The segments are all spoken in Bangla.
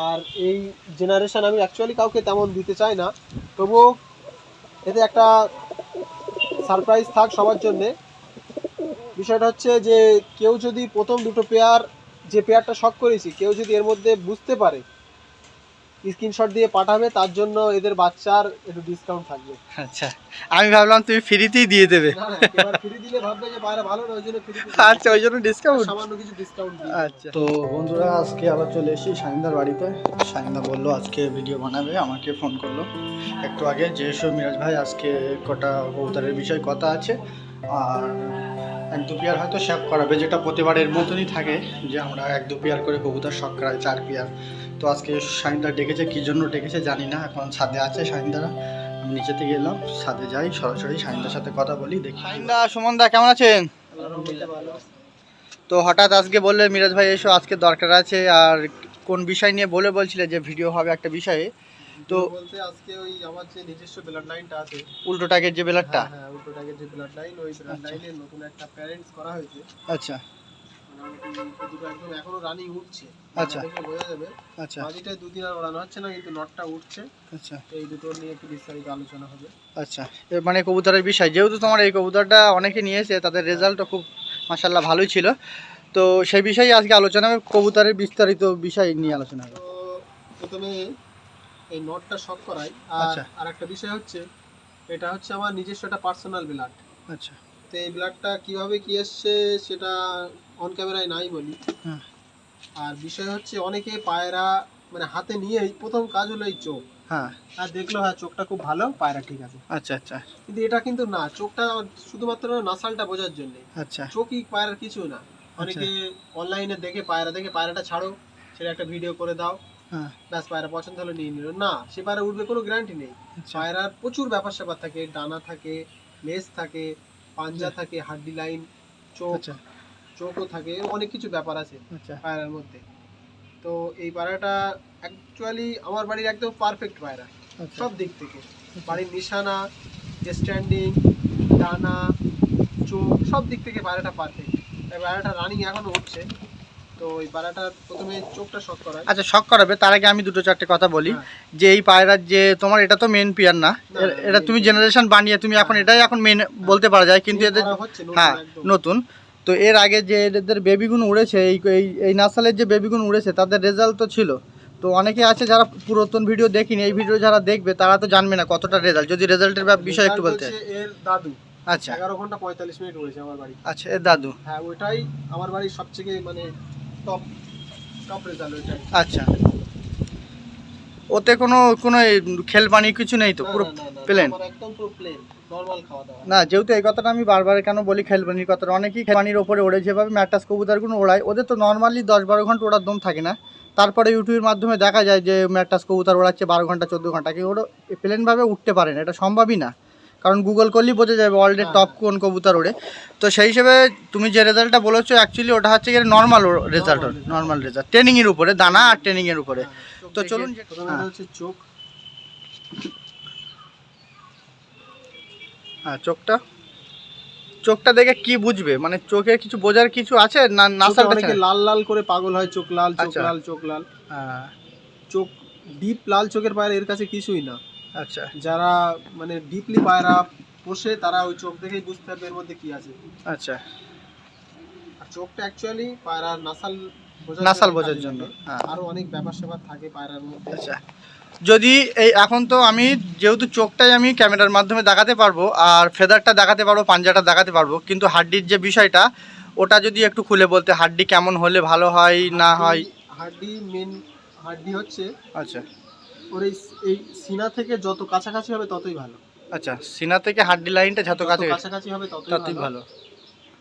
আর এই জেনারেশান আমি অ্যাকচুয়ালি কাউকে তেমন দিতে চাই না। তবুও এতে একটা সারপ্রাইজ থাক সবার জন্যে। বিষয়টা হচ্ছে যে, কেউ যদি প্রথম দুটো পেয়ার যে পেয়ারটা শখ করেছি, কেউ যদি এর মধ্যে বুঝতে পারে স্ক্রিনশট দিয়ে পাঠাবে তার জন্য এদের বাচ্চার একটু ডিসকাউন্ট থাকবে। আচ্ছা আমি ভাবলাম তুমি ফ্রিতেই দিয়ে দেবে। না না এবার ফ্রি দিলে ভাববে যে বাইরে ভালো ওই জন্য ফ্রি আচ্ছা ওই জন্য ডিসকাউন্ট সামান্য কিছু ডিসকাউন্ট আচ্ছা। তো বন্ধুরা আজকে আবার চলে এসেছি সাইন্দার বাড়িতে। সাইন্দা বলল আজকে ভিডিও বানাবে আমাকে ফোন করল। একটু আগে যে এসো মিরাজ ভাই আজকে কটা কবুতরের বিষয়ে কথা আছে। আর এক দু পেয়ার হয়তো শেপ করাবে যেটা প্রতিবারের মতনই থাকে যে আমরা এক দু পেয়ার করে কবুতর শখ করাই চার পেয়ার। তো আজকে সাইন্দা ডেকেছে কী জন্য ডেকেছে জানি না এখন ছাদে আছে সাইন্দারা আমি নিচেতে গেলাম ছাদে যাই সরাসরি সাইন্দার সাথে কথা বলি দেখি। সাইন্দা সুমন দা কেমন আছেন? ভালো তো হঠাৎ আজকে বললে মিরাজ ভাই এসো আজকে দরকার আছে আর কোন বিষয় নিয়ে বলে বলছিলে যে ভিডিও হবে একটা বিষয়ে? তো বলতে আজকে ওই আমার যে নিজস্ব ব্লাড লাইনটা আছে। উল্টো টাকের যে বেলারটা হ্যাঁ, হ্যাঁ উল্টো টাকের যে ব্লাড লাইন ওই ব্লাড আচ্ছা। লাইনের নতুন একটা প্যারেন্টস করা হয়েছে। আচ্ছা। দুটো একদম এখনও রানিং উঠছে। আচ্ছা। দেখে বোঝা যাবে। আচ্ছা। দুদিন আর ওড়ানো হচ্ছে না কিন্তু নটটা উঠছে। আচ্ছা। এই দুটো নিয়ে একটু বিস্তারিত আলোচনা হবে। আচ্ছা। মানে কবুতরের বিষয় যেহেতু তোমার এই কবুতরটা অনেকে নিয়েছে তাদের রেজাল্টও খুব মাসাল্লাহ ভালোই ছিল। তো সেই বিষয়ে আজকে আলোচনা হবে কবুতরের বিস্তারিত বিষয় নিয়ে আলোচনা হবে। তো প্রথমে এই নটটা শক করাই। আর আচ্ছা। আর একটা বিষয় হচ্ছে এটা হচ্ছে আমার নিজস্ব একটা পার্সোনাল ব্লাড আচ্ছা। তো এই ব্লাডটা কীভাবে কি এসছে সেটা অন ক্যামেরায় নাই বলি। আর বিষয় হচ্ছে অনেকে পায়রা মানে হাতে নিয়েই প্রথম কাজ হলো এই চোখ। হ্যাঁ। আর দেখল হ্যাঁ চোখটা খুব ভালো পায়রা ঠিক আছে। আচ্ছা আচ্ছা। কিন্তু এটা কিন্তু না চোখটা শুধুমাত্র নাসালটা বোঝার জন্য। আচ্ছা। চোখই পায়রার কিছু না। অনেকে অনলাইনে দেখে পায়রা দেখে পায়রাটা ছাড়ো সেটা একটা ভিডিও করে দাও। হ্যাঁ। ব্যাস পায়রা পছন্দ হলো নিয়ে নিল। না সে পায়রা উঠবে কোনো গ্যারান্টি নেই। আচ্ছা। পায়রার প্রচুর ব্যাপার স্যাপার থাকে ডানা থাকে লেজ থাকে পাঞ্জা থাকে হাড্ডি লাইন চোখ। আচ্ছা। চোখও থাকে অনেক কিছু ব্যাপার আছে আচ্ছা। পায়রার মধ্যে। তো এই পায়রাটা অ্যাকচুয়ালি আমার বাড়ির একদম পারফেক্ট পায়রা আচ্ছা। সব দিক থেকে। বাড়ির নিশানা স্ট্যান্ডিং ডানা চোখ সব দিক থেকে পায়রাটা পারফেক্ট এই পায়রাটা রানিং এখনও উঠছে তো এই পায়রাটা প্রথমে চোখটা করায়। আচ্ছা শখ করাবে। তার আগে আমি দুটো চারটে কথা বলি। হ্যাঁ। যে এই পায়রার যে তোমার এটা তো মেন পিয়ার না। এটা তুমি। জেনারেশন বানিয়ে তুমি এখন হ্যাঁ। এটাই এখন মেন বলতে পারা যায়। কিন্তু এদের হচ্ছে হ্যাঁ নতুন। তো এর আগে যে এদের বেবিগুন উড়েছে এই এই এই নাসালের যে বেবিগুন উড়েছে তাদের রেজাল্ট তো ছিল। তো অনেকে আছে যারা পুরাতন ভিডিও দেখিনি এই ভিডিও যারা দেখবে তারা তো জানবে না কতটা রেজাল্ট যদি রেজাল্টের বিষয় একটু বলতে। এর দাদু। আচ্ছা। এগারো ঘণ্টা পঁয়তাল্লিশ মিনিট উড়েছে আমার বাড়ি। আচ্ছা এর দাদু। হ্যাঁ ওইটাই আমার বাড়ির সবথেকে মানে টপ টপ রেজাল্ট ওইটাই। আচ্ছা। ওতে কোনো কোনো খেল পানি কিছু নেই তো? পুরো প্লেন একদম পুরো প্লেন না যেহেতু এই কথাটা আমি বারবার কেন বলি খেলবানির কথাটা অনেকেই খেলবানির ওপরে ওড়ে যেভাবে ম্যাটাস কবুতরগুলো ওড়ায় ওদের তো নর্মালি দশ বারো ঘণ্টা ওড়ার দম থাকে না তারপরে ইউটিউবের মাধ্যমে দেখা যায় যে ম্যাটাস কবুতর ওড়াচ্ছে বারো ঘণ্টা চোদ্দ ঘণ্টা কি ওরা প্লেনভাবে উঠতে পারে না এটা সম্ভবই না কারণ গুগল করলেই বোঝা যাবে ওয়ার্ল্ডের হ্যাঁ। টপ কোন কবুতর ওড়ে তো সেই হিসেবে তুমি যে রেজাল্টটা বলেছ অ্যাকচুয়ালি ওটা হচ্ছে গিয়ে নর্মাল রেজাল্ট। নর্মাল রেজাল্ট ট্রেনিংয়ের উপরে দানা আর ট্রেনিংয়ের উপরে হ্যাঁ, তো চলুন হ্যাঁ। হচ্ছে চোখ হ্যাঁ চোখটা? চোখটা দেখে কি বুঝবে? মানে চোখে কিছু বোঝার কিছু আছে না নাসালটা অনেকে লাল লাল করে পাগল হয় চোখ লাল চোখ আচ্ছা। লাল চোখ লাল। হ্যাঁ। চোখ ডিপ লাল চোখের পায়রা এর কাছে কিছুই না। আচ্ছা। যারা মানে ডিপলি পায়রা পোষে তারা ওই চোখ দেখেই বুঝতে পারবে এর মধ্যে কি আছে। আচ্ছা। আর চোখটা অ্যাকচুয়ালি পায়রার নাসাল নাসাল বোঝার জন্য হ্যাঁ। আরও অনেক ব্যাপার স্যাপার থাকে পায়রার মধ্যে। আচ্ছা। যদি এই এখন তো আমি যেহেতু চোখটাই আমি ক্যামেরার মাধ্যমে দেখাতে পারব আর ফেদারটা দেখাতে পারব পাঞ্জাটা দেখাতে পারব কিন্তু হাড্ডির যে বিষয়টা ওটা যদি একটু খুলে বলতে হাড্ডি কেমন হলে ভালো হয় না হয়? হাড্ডি মেন হাড্ডি হচ্ছে আচ্ছা। ওর এই সিনা থেকে যত কাছাকাছি হবে ততই ভালো। আচ্ছা সিনা থেকে হাড্ডি লাইনটা যত যত কাছে কাছাকাছি হবে ততই ভালো।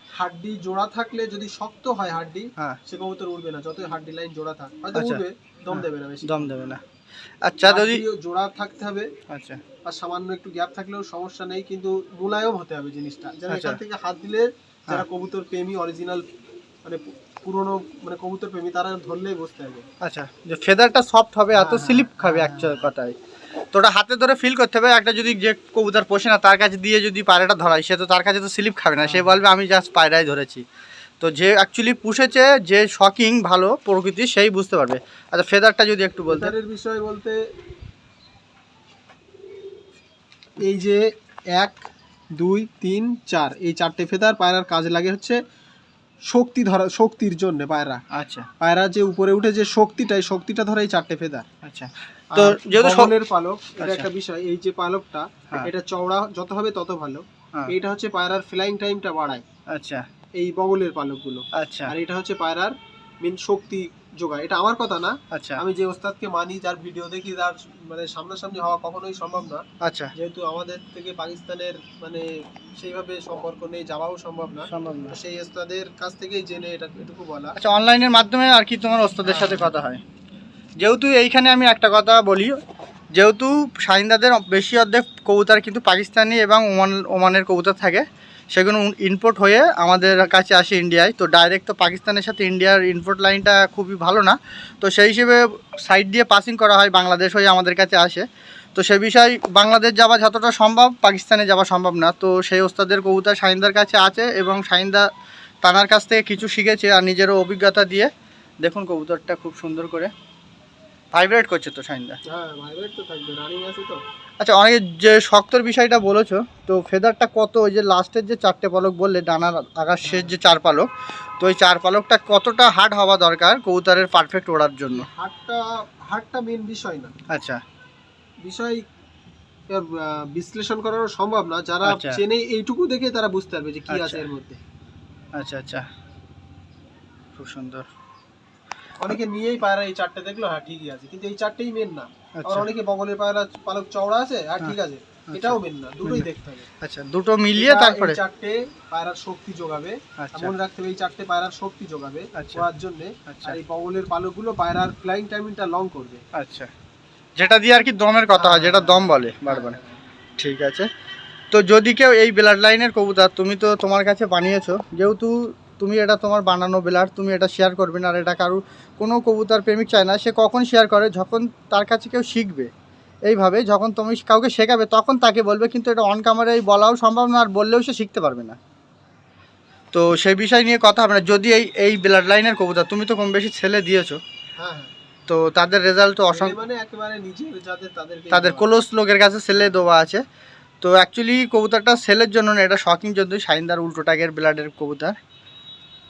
হাড্ডি জোড়া থাকলে যদি শক্ত হয় হাড্ডি হ্যাঁ। সে কবুতর উঠবে না যতই হাড্ডি লাইন জোড়া থাক। হয়তো আচ্ছা। উঠবে দম হ্যাঁ, দেবে না বেশি। দম দেবে না। আচ্ছা যদি জোড়া থাকতে হবে আচ্ছা আর সামান্য একটু গ্যাপ থাকলেও সমস্যা নেই কিন্তু মুলায়ম হতে হবে জিনিসটা যেন আচ্ছা। এখান থেকে হাত দিলে যারা হ্যাঁ। কবুতর প্রেমী অরিজিনাল মানে পুরনো মানে কবুতর প্রেমী তারা ধরলেই বুঝতে হবে আচ্ছা যে ফেদারটা সফট হবে এত স্লিপ হ্যাঁ, খাবে হ্যাঁ, অ্যাকচুয়াল হ্যাঁ। কথায় তো ওটা হাতে ধরে ফিল করতে হবে একটা যদি যে কবুতর পোষে না তার কাছে দিয়ে যদি পায়রাটা ধরাই সে তো তার কাছে তো স্লিপ খাবে না সে। বলবে আমি জাস্ট পায়রাই ধরেছি তো যে অ্যাকচুয়ালি পুষেছে যে শকিং ভালো প্রকৃতি সেই বুঝতে পারবে। আচ্ছা ফেদারটা যদি একটু বলতে। বিষয় বলতে এই যে এক দুই তিন চার এই চারটে ফেদার পায়রার কাজে লাগে হচ্ছে শক্তি ধরা শক্তির জন্য পায়রা। আচ্ছা। পায়রা যে উপরে উঠে যে শক্তিটা এই শক্তিটা ধরে এই চারটে ফেদার আচ্ছা। তো যেহেতু বগলের পালক এটা আচ্ছা। একটা বিষয় এই যে পালকটা হ্যাঁ। এটা চওড়া যত হবে তত ভালো। এটা হচ্ছে পায়রার ফ্লাইং টাইমটা বাড়ায়। আচ্ছা। এই বগলের পালকগুলো। আচ্ছা। আর এটা হচ্ছে পায়রার মেন শক্তি যোগায়। এটা আমার কথা না। আচ্ছা। আমি যে ওস্তাদকে মানি যার ভিডিও দেখি তার মানে সামনাসামনি হওয়া কখনোই সম্ভব না। আচ্ছা। যেহেতু আমাদের থেকে পাকিস্তানের মানে সেইভাবে সম্পর্ক নেই যাওয়াও সম্ভব না। সম্ভব না। সেই ওস্তাদের কাছ থেকেই জেনে এটা এটুকু বলা। আচ্ছা অনলাইনের মাধ্যমে আর কি তোমার ওস্তাদের সাথে কথা হয়? যেহেতু এইখানে আমি একটা কথা বলি যেহেতু শাহিনদাদের বেশি অর্ধেক কবুতর কিন্তু পাকিস্তানি এবং ওমান ওমানের কবুতর থাকে। সেগুলো ইনপোর্ট হয়ে আমাদের কাছে আসে ইন্ডিয়ায় তো ডাইরেক্ট তো পাকিস্তানের সাথে ইন্ডিয়ার ইনপোর্ট লাইনটা খুবই ভালো না। তো সেই হিসেবে সাইড দিয়ে পাসিং করা হয় বাংলাদেশ হয়ে আমাদের কাছে আসে। তো সে বিষয় বাংলাদেশ যাওয়া যতটা সম্ভব, পাকিস্তানে যাওয়া সম্ভব না। তো সেই ওস্তাদের কবুতর শাহিনদার কাছে আছে এবং শাহিনদা তানার কাছ থেকে কিছু শিখেছে আর নিজেরও অভিজ্ঞতা দিয়ে। দেখুন কবুতরটা খুব সুন্দর করে। ভাইব্রেট করছে তো শাহিনদা হ্যাঁ ভাইব্রেট তো থাকবে রানিং আছে তো। আচ্ছা অনেকে যে শক্তর বিষয়টা বলেছ তো ফেদারটা কত? ওই যে লাস্টের যে চারটে পালক বললে ডানার আগার শেষ যে চার পালক তো ওই চার পালকটা কতটা হার্ড হওয়া দরকার কবুতরের পারফেক্ট ওড়ার জন্য? হাটটা হাটটা মেন বিষয় না। আচ্ছা। বিষয় এর, বিশ্লেষণ করানো সম্ভব না। যারা আচ্ছা। চেনে এইটুকু দেখে তারা বুঝতে পারবে যে কি আচ্ছা। আছে এর মধ্যে। আচ্ছা আচ্ছা। খুব সুন্দর। অনেকে নিয়েই পায়রা এই চারটে দেখল হ্যাঁ ঠিকই আছে। কিন্তু এই চারটেই মেন না। আবার আচ্ছা অনেকে বগলের পায়রা পালক চওড়া আছে আর হ্যাঁ। ঠিক আছে। এটাও মেন না দুটোই দেখতে হবে। আচ্ছা দুটো মিলিয়ে তারপরে? চারটে পায়রার শক্তি যোগাবে। আচ্ছা। মনে রাখতে হবে এই চারটে পায়রার শক্তি যোগাবে আচ্ছা। করার জন্য। আচ্ছা। আর এই বগলের পালকগুলো পায়রার ফ্লাইং টাইমিংটা লং করবে। আচ্ছা। যেটা দিয়ে আর কি দমের কথা হয় যেটা দম বলে বারবার। ঠিক আছে। তো যদি কেউ এই ব্লাড লাইনের কবুতর তুমি তো তোমার কাছে বানিয়েছো যেহেতু তুমি এটা তোমার বানানো ব্লাড তুমি এটা শেয়ার করবে না আর এটা কারও কোনো কবুতর প্রেমিক চায় না সে কখন শেয়ার করে? যখন তার কাছে কেউ শিখবে। এইভাবে যখন তুমি কাউকে শেখাবে তখন তাকে বলবে কিন্তু এটা অন ক্যামেরায় বলাও সম্ভব না আর বললেও সে শিখতে পারবে না। তো সেই বিষয় নিয়ে কথা হবে না। যদি এই এই ব্লাড লাইনের কবুতর তুমি তো কম বেশি ছেলে দিয়েছ। হ্যাঁ হ্যাঁ। তো তাদের রেজাল্ট তো অসংখ্য মানে তাদের ক্লোজ লোকের কাছে সেলে দেওয়া আছে। তো অ্যাকচুয়ালি কবুতরটা সেলের জন্য না এটা শকিং জন্য শাইনদার উল্টো টাগের ব্লাডের কবুতর।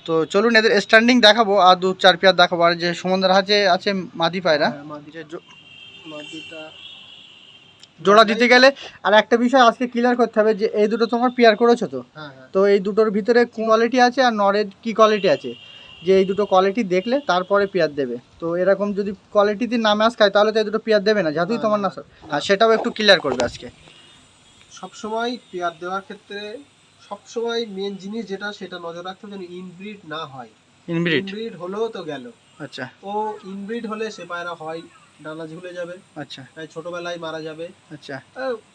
তো চলুন এদের স্ট্যান্ডিং দেখাবো আর দু চার পেয়ার দেখাবো। আর যে সমুদ্র হাতে আছে মাদি পায়রা। হ্যাঁ, জোড়া দিতে গেলে আর একটা বিষয় আজকে ক্লিয়ার করতে হবে যে এই দুটো তোমার পেয়ার করেছ তো? হ্যাঁ হ্যাঁ। তো এই দুটোর ভিতরে কোয়ালিটি আছে আর নরের কি কোয়ালিটি আছে? যে এই দুটো কোয়ালিটি দেখলে তারপরে পেয়ার দেবে। তো এরকম যদি কোয়ালিটিতে না ম্যাচ খায় তাহলে তো এই দুটো পেয়ার দেবে না যাতেই তোমার না না, আর সেটাও একটু ক্লিয়ার করবে আজকে। সবসময় পেয়ার দেওয়ার ক্ষেত্রে সবসময় মেন জিনিস যেটা সেটা নজর রাখতে হবে যেন ইনব্রিড না হয়। ইনব্রিড ইনব্রিড হলেও তো গেল। আচ্ছা। ও ইনব্রিড হলে সে পায়রা হয় ডানা ঝুলে যাবে। আচ্ছা। তাই ছোটবেলায় মারা যাবে। আচ্ছা।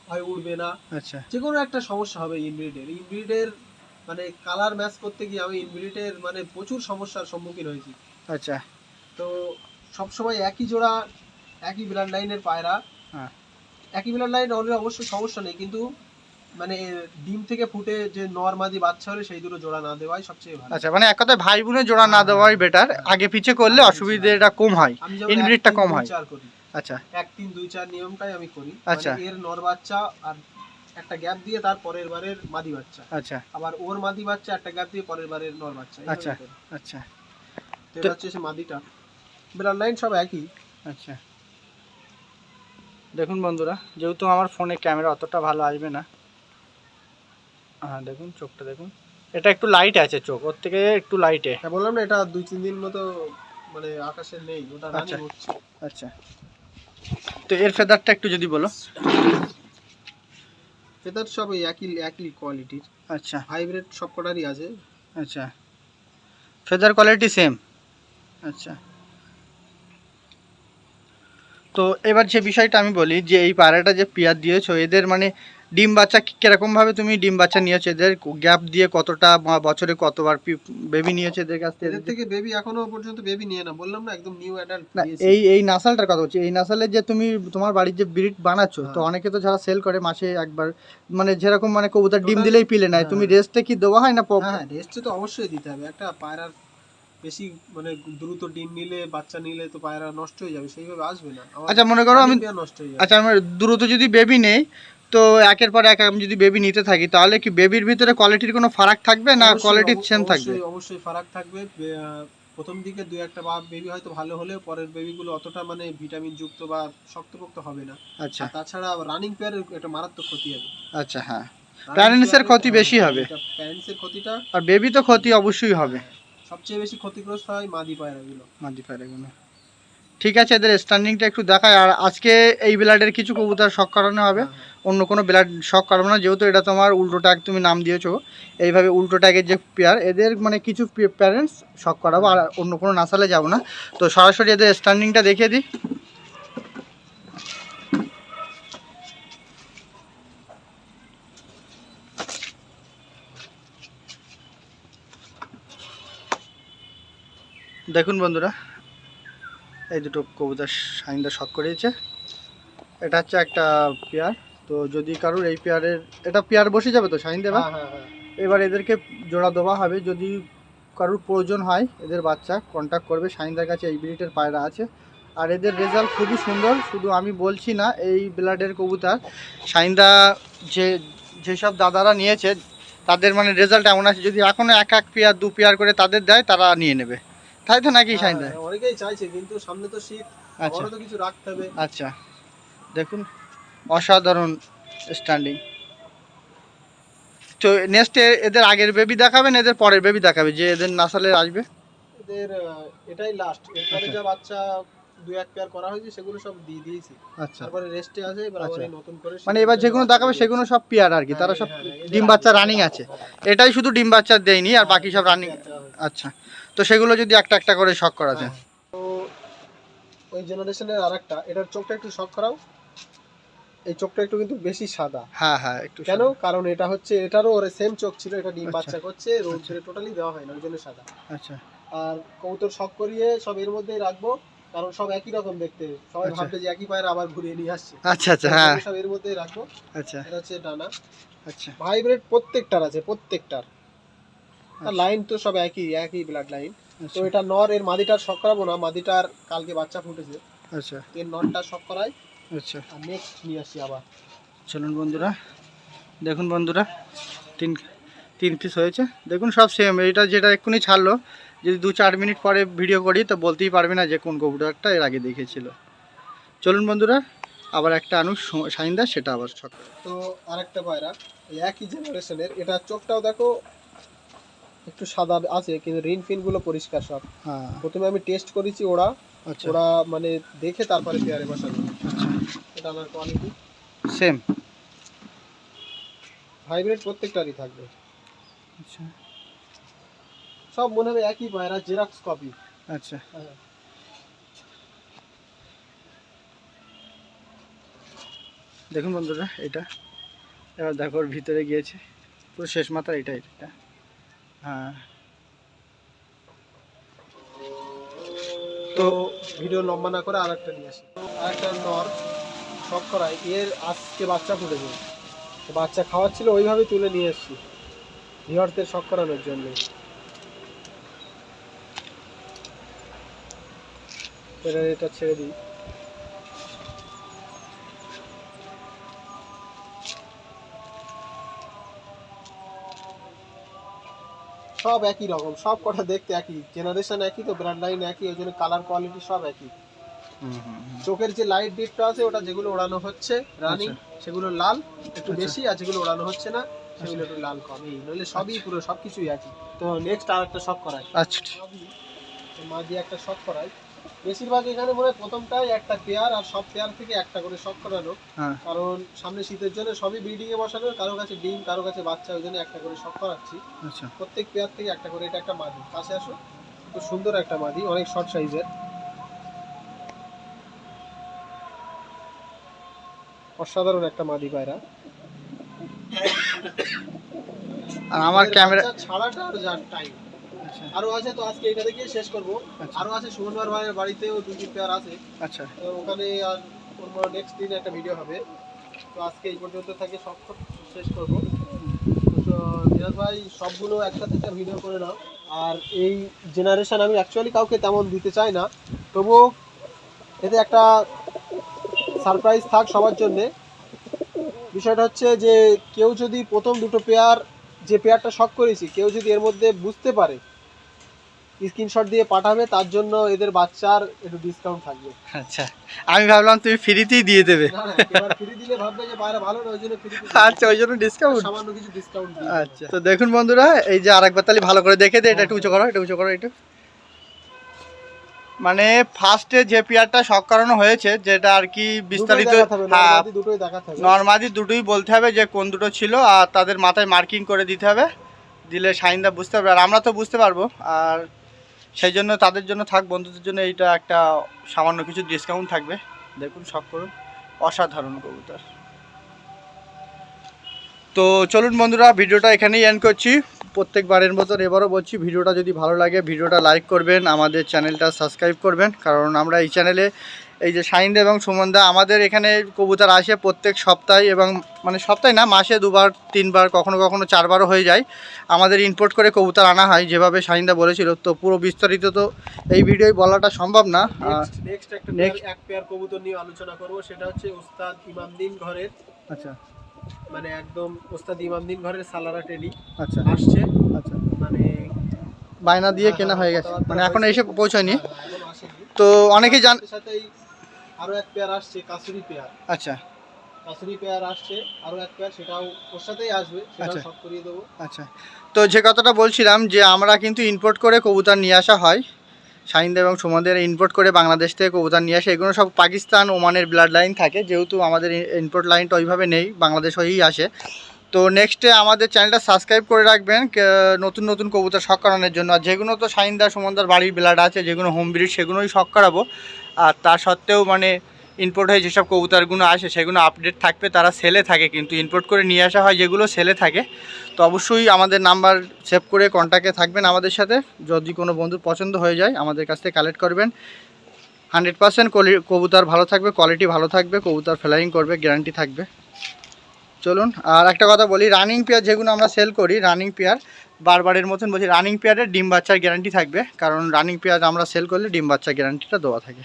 হয় উড়বে না। আচ্ছা। যে কোনো একটা সমস্যা হবে ইনব্রিডের ইনব্রিডের মানে কালার ম্যাচ করতে গিয়ে আমি ইনব্রিডের মানে প্রচুর সমস্যার সম্মুখীন হয়েছি। আচ্ছা। তো সবসময় একই জোড়া একই ব্লাড লাইনের পায়রা। হ্যাঁ। একই ব্লাড লাইন হলে অবশ্য সমস্যা নেই কিন্তু মানে ডিম থেকে ফুটে যে নর্মাদি বাচ্চা হলে সেই দুটো জোড়া না দেওয়াই সবচেয়ে ভালো। আচ্ছা মানে এক কথায় ভাই বোনের জোড়া না দেওয়াই বেটার আগে পিছে করলে আগে পিছে, অসুবিধাটা কম হয়। আমি যেমন এক, ইনব্রিডটা কম হয়। করি। আচ্ছা। এক তিন দুই চার নিয়মটাই আমি করি। আচ্ছা। মানে এর নর বাচ্চা আর একটা গ্যাপ দিয়ে তার পরের বারের মাদি বাচ্চা। আচ্ছা। আবার ওর মাদি বাচ্চা একটা গ্যাপ দিয়ে পরের বারের নর বাচ্চা। আচ্ছা। আচ্ছা। তো এটা হচ্ছে সে মাদিটা। ব্লাড লাইন সব একই। আচ্ছা। দেখুন বন্ধুরা যেহেতু আমার ফোনে ক্যামেরা অতটা ভালো আসবে না হ্যাঁ দেখুন চোখটা দেখুন। এটা একটু লাইট আছে চোখ ওর থেকে একটু লাইটে হ্যাঁ বললাম না এটা দুই তিন দিন মতো মানে আকাশে নেই ওটা আচ্ছা। আচ্ছা। তো এর ফেদারটা একটু যদি বলো। ফেদার সব একই একই কোয়ালিটির আচ্ছা। হাইব্রিড সব কটারই আছে। আচ্ছা। ফেদার কোয়ালিটি সেম আচ্ছা। তো এবার যে বিষয়টা আমি বলি যে এই পায়রাটা যে পেয়ার দিয়েছ এদের মানে ডিম বাচ্চা কিরকমভাবে তুমি ডিম বাচ্চা নিয়েছো? এদের গ্যাপ দিয়ে কতটা বছরে কতবার বেবি নিয়েছে এদের কাছ থেকে? এদের থেকে বেবি এখনও পর্যন্ত বেবি নিয়ে না বললাম না একদম নিউ অ্যাডাল্ট এই এই নাসালটার কথা বলছি। এই নাসালের যে তুমি তোমার বাড়ির যে ব্রিড বানাচ্ছো তো হ্যাঁ। অনেকে তো যারা সেল করে মাসে একবার মানে যেরকম মানে কবুতর ডিম দিলেই পিলে নেয় হ্যাঁ। তুমি রেস্টে কি দেওয়া হয় না হ্যাঁ রেস্টে তো অবশ্যই দিতে হবে। একটা পায়রার বেশি মানে দ্রুত ডিম নিলে বাচ্চা নিলে তো পায়রা নষ্ট হয়ে যাবে সেইভাবে আসবে না। আচ্ছা মনে করো আমি নষ্ট হয়ে যাবে আচ্ছা আমার দ্রুত যদি বেবি নেই তো একের পর এক আমি যদি বেবি নিতে থাকি তাহলে কি বেবির ভিতরে কোয়ালিটির কোনো ফারাক থাকবে না কোয়ালিটি সেম থাকবে? অবশ্যই ফারাক থাকবে। প্রথম দিকে দুই একটা বেবি হয়তো ভালো হলেও পরের বেবিগুলো অতটা মানে ভিটামিন যুক্ত বা শক্তপোক্ত হবে না। আচ্ছা। তাছাড়া রানিং পেয়ারের একটা মারাত্মক ক্ষতি হবে। আচ্ছা হ্যাঁ। এর ক্ষতি বেশি হবে। প্যারেন্টসের ক্ষতিটা আর বেবি তো ক্ষতি অবশ্যই হবে। সবচেয়ে বেশি ক্ষতিগ্রস্ত হয় মাদি পায়রাগুলো। মাদি পায়রাগুলো। ঠিক আছে, এদের স্ট্যান্ডিংটা একটু দেখায়। আর আজকে এই ব্লাডের কিছু কবুতর শখ করানো হবে। অন্য কোনো ব্লাড শখ করাবো না, যেহেতু এটা তোমার উল্টো ট্যাগ তুমি নাম দিয়েছ। এইভাবে উল্টো ট্যাগের যে পেয়ার এদের মানে কিছু প্যারেন্টস শখ করাবো। আর অন্য কোনো নাসালে যাব না। তো সরাসরি এদের স্ট্যান্ডিংটা দেখিয়ে দিই। দেখুন বন্ধুরা এই দুটো কবুতর সাইনটা শখ করিয়েছে। এটা হচ্ছে একটা পেয়ার। তো যদি কারোর এই পেয়ারের এটা পেয়ার বসে যাবে তো শাহিন দেবা? হ্যাঁ, হ্যাঁ, হ্যাঁ। এবার এদেরকে জোড়া দেওয়া হবে। যদি কারোর প্রয়োজন হয় এদের বাচ্চা কন্ট্যাক্ট করবে। শাহিনদার কাছে এই ব্রিডের পায়রা আছে। আর এদের রেজাল্ট খুবই সুন্দর। শুধু আমি বলছি না এই ব্লাডের কবুতর শাহিনদা যে যেসব দাদারা নিয়েছে তাদের মানে রেজাল্ট এমন আছে। যদি এখনও এক এক পেয়ার দু পেয়ার করে তাদের দেয় তারা নিয়ে নেবে। তাই তো নাকি শাহিনদা হ্যাঁ, অনেকেই চাইছে কিন্তু সামনে তো শীত আচ্ছা। তো কিছু রাখতে হবে। আচ্ছা। দেখুন অসাধারণ স্ট্যান্ডিং তো নেক্সট এদের আগের বেবি দেখাবেন এদের পরের বেবি দেখাবে যে এদের নাসালে আসবে? এদের এটাই লাস্ট এরপরে আচ্ছা। যা বাচ্চা দুই এক পেয়ার করা হয়েছে সেগুলো সব দিয়ে দিয়েছি। আচ্ছা। তারপরে রেস্টে আছে এবার আবার আচ্ছা। নতুন করে মানে এবার যেগুলো দেখাবে সেগুলো সব পিয়ার আর কি তারা সব হ্যাঁ, হ্যাঁ, ডিম বাচ্চা রানিং আছে। এটাই শুধু ডিম বাচ্চা দেয়নি আর বাকি সব রানিং আচ্ছা। তো সেগুলো যদি একটা একটা করে শখ করা যায়। তো ওই জেনারেশনের আরেকটা এটার চোখটা একটু শক করাও। এই চোখটা একটু কিন্তু বেশি সাদা। হ্যাঁ হ্যাঁ একটু কেন? কারণ এটা হচ্ছে এটারও ওর সেম চোখ ছিল এটা ডিম আচ্ছা। বাচ্চা করছে রোদ ছেড়ে টোটালি দেওয়া হয় না ওই জন্য সাদা। আচ্ছা। আর কবুতর শখ করিয়ে সব এর মধ্যেই রাখব কারণ সব একই রকম দেখতে। সবাই আচ্ছা। ভাববে যে একই পায়ের আবার ঘুরিয়ে নিয়ে আসছে। আচ্ছা আচ্ছা হ্যাঁ। সব এর মধ্যেই রাখব। আচ্ছা। এটা হচ্ছে ডানা। আচ্ছা। ভাইব্রেট প্রত্যেকটার আছে প্রত্যেকটার। আচ্ছা। লাইন তো সব একই একই ব্লাড লাইন তো আচ্ছা। এটা নর এর মাদিটার শখ করাবো না মাদিটার কালকে বাচ্চা ফুটেছে। আচ্ছা। এর নরটা শখ করাই। আচ্ছা। আর নেক্সট নিয়ে আসি আবার। চলুন বন্ধুরা দেখুন বন্ধুরা তিন তিন পিস হয়েছে। দেখুন সব সেম এটা যেটা এক্ষুনি ছাড়লো যদি দু চার মিনিট পরে ভিডিও করি তো বলতেই পারবে না যে কোন কবুতরটা এর আগে দেখেছিল। চলুন বন্ধুরা আবার একটা আনুক সাইন্দা সেটা আবার ছক তো আরেকটা পায়রা একই জেনারেশনের এটা চোখটাও দেখো একটু সাদা আছে কিন্তু রিন ফিনগুলো পরিষ্কার সব। হ্যাঁ। প্রথমে আমি টেস্ট করেছি ওরা। আচ্ছা। ওরা মানে দেখে তারপরে পেয়ারে বসানো আচ্ছা। এটা আমার কোয়ালিটি সেম হাইব্রিড প্রত্যেকটারই থাকবে। আচ্ছা। সব মনে হবে একই পায়রা জেরক্স কপি আচ্ছা। দেখুন বন্ধুরা এটা। এবার দেখো ভিতরে গিয়েছে। পুরো শেষ মাথা এটা এটা। হ্যাঁ। তো ভিডিও লম্বা না করে আরেকটা নিয়ে আসি। আরেকটা নর সব করাই এর আজকে বাচ্চা ফুটেছে বাচ্চা খাওয়াচ্ছিল, ওইভাবে তুলে নিয়ে এসেছি। ভিওয়ারদের শখ করানোর জন্য। এটা ছেড়ে দিই। সব একই রকম সব কটা দেখতে একই জেনারেশন একই তো ব্র্যান্ড লাইন একই ওই জন্য কালার কোয়ালিটি সব একই। চোখের যে লাইট ডিপটা আছে ওটা যেগুলো ওড়ানো হচ্ছে রানিং সেগুলো লাল একটু আচ্ছা। বেশি আর যেগুলো ওড়ানো হচ্ছে না সেগুলো একটু লাল কম এই নইলে সবই পুরো সব কিছুই একই। তো নেক্সট আর একটা শখ করাই। আচ্ছা মা দিয়ে একটা শখ করাই। বেশিরভাগ এখানে মনে হয় প্রথমটাই একটা পেয়ার আর সব পেয়ার থেকে একটা করে শখ করানো হ্যাঁ। কারণ সামনে শীতের জন্য সবই ব্রিডিং এ বসানো কারও কাছে ডিম কারও কাছে বাচ্চা ওই জন্য একটা করে শখ করাচ্ছি। আচ্ছা। প্রত্যেক পেয়ার থেকে একটা করে এটা একটা মাদি। কাছে আসো খুব সুন্দর একটা মাদি অনেক শর্ট সাইজের অসাধারণ একটা মাদি পায়রা। আর আমার ক্যামেরা ছাড়াটা আর যার টাইম আরও আছে তো আজকে এটা দেখিয়ে শেষ করব। আচ্ছা। আরও আছে সুমনবার ভাইয়ের বাড়িতেও দুই তিন পেয়ার আছে। আচ্ছা। ওখানে আর অন্য নেক্সট দিন একটা ভিডিও হবে। তো আজকে এই পর্যন্ত থেকে সব শেষ করব। তো নিরাজ ভাই সবগুলো একসাথে একটা ভিডিও করে নাও। আর এই জেনারেশন আমি অ্যাকচুয়ালি কাউকে তেমন দিতে চাই না। তবুও এতে একটা সারপ্রাইজ থাক সবার জন্যে। বিষয়টা হচ্ছে যে কেউ যদি প্রথম দুটো পেয়ার যে পেয়ারটা শখ করেছি কেউ যদি এর মধ্যে বুঝতে পারে স্ক্রিনশট দিয়ে পাঠাবে তার জন্য এদের বাচ্চার একটু ডিসকাউন্ট থাকবে। আচ্ছা আমি ভাবলাম তুমি ফ্রিতেই দিয়ে দেবে। না না এবার ফ্রি দিলে ভাববে যে বাইরে ভালো না ওই জন্য ফ্রি আচ্ছা ওই জন্য ডিসকাউন্ট সামান্য কিছু ডিসকাউন্ট আচ্ছা তো দেখুন বন্ধুরা এই যে আরেকবার তাহলে ভালো করে দেখে দে এটা একটু উঁচু করো এটা উঁচু করো একটু মানে ফার্স্টে যে পেয়ারটা শখ করানো হয়েছে যেটা আর কি বিস্তারিত হ্যাঁ দুটোই নর্মালি দুটোই বলতে হবে যে কোন দুটো ছিল আর তাদের মাথায় মার্কিং করে দিতে হবে। দিলে সাইনদা বুঝতে পারবে আর আমরা তো বুঝতে পারব আর সেই জন্য তাদের জন্য থাক, বন্ধুদের জন্য এইটা একটা সামান্য কিছু ডিসকাউন্ট থাকবে। দেখুন সব করুন। অসাধারণ কবুতর। তো চলুন বন্ধুরা, ভিডিওটা এখানেই এন্ড করছি। প্রত্যেকবারের মতন এবারও বলছি, ভিডিওটা যদি ভালো লাগে, ভিডিওটা লাইক করবেন, আমাদের চ্যানেলটা সাবস্ক্রাইব করবেন। কারণ আমরা এই চ্যানেলে এই যে সাইন্দা এবং সুমনদা আমাদের এখানে কবুতর আসে প্রত্যেক সপ্তাহে এবং মানে সপ্তাহে না মাসে দুবার তিনবার কখনো কখনো চারবারও হয়ে যায়। আমাদের ইম্পোর্ট করে কবুতর আনা হয় যেভাবে সাইন্দা বলেছিল। তো পুরো বিস্তারিত তো এই ভিডিওয় বলাটা সম্ভব না। নেক্সট একটা এক পেয়ার কবুতর নিয়ে আলোচনা করব সেটা হচ্ছে ওস্তাদ ইমামদিন ঘরের। আচ্ছা। মানে একদম ওস্তাদ ইমামদিন ঘরের সালারা টেলি। আচ্ছা। আসছে। আচ্ছা। মানে বায়না দিয়ে কেনা হয়ে গেছে। মানে এখন এসে পৌঁছয়নি। হ্যাঁ, তো অনেকেই জান সাথে সাথেই আরও এক পেয়ার আসছে কাসুরি পেয়ার আচ্ছা। কাসুরি পেয়ার আসছে আরও এক পেয়ার সেটাও ওর সাথেই আসবে সেটাও আচ্ছা। সব করিয়ে দেবো। আচ্ছা। তো যে কথাটা বলছিলাম যে আমরা কিন্তু ইম্পোর্ট করে কবুতর নিয়ে আসা হয় শাহিন্দা এবং সুমনদের ইম্পোর্ট করে বাংলাদেশ থেকে কবুতর নিয়ে আসে এগুলো সব পাকিস্তান ওমানের ব্লাড লাইন থাকে যেহেতু আমাদের ইম্পোর্ট লাইনটা ওইভাবে নেই বাংলাদেশ হয়েই আসে। তো নেক্সটে আমাদের চ্যানেলটা সাবস্ক্রাইব করে রাখবেন নতুন নতুন কবুতর শখ করানোর জন্য। আর যেগুলো তো শাহিন্দা সুমনদার বাড়ির ব্লাড আছে যেগুলো হোম ব্রিড সেগুলোই শখ করাবো। আর তা সত্ত্বেও মানে ইম্পোর্ট হয়ে যেসব কবুতরগুলো আসে, সেগুলো আপডেট থাকবে, তারা সেলে থাকে কিন্তু ইম্পোর্ট করে নিয়ে আসা হয় যেগুলো সেলে থাকে। তো অবশ্যই আমাদের নাম্বার সেভ করে কন্ট্যাক্টে থাকবেন আমাদের সাথে। যদি কোনো বন্ধুর পছন্দ হয়ে যায়, আমাদের কাছ থেকে কালেক্ট করবেন। হান্ড্রেড পার্সেন্ট কবুতর ভালো থাকবে কোয়ালিটি ভালো থাকবে, কবুতর ফ্লাইং করবে গ্যারান্টি থাকবে। চলুন, আর একটা কথা বলি রানিং পেয়ার যেগুলো আমরা সেল করি রানিং পেয়ার বারবারের মতন বলছি রানিং পেয়ারের ডিম বাচ্চার গ্যারান্টি থাকবে। কারণ রানিং পেয়ার আমরা সেল করলে ডিম বাচ্চার গ্যারান্টিটা দেওয়া থাকে।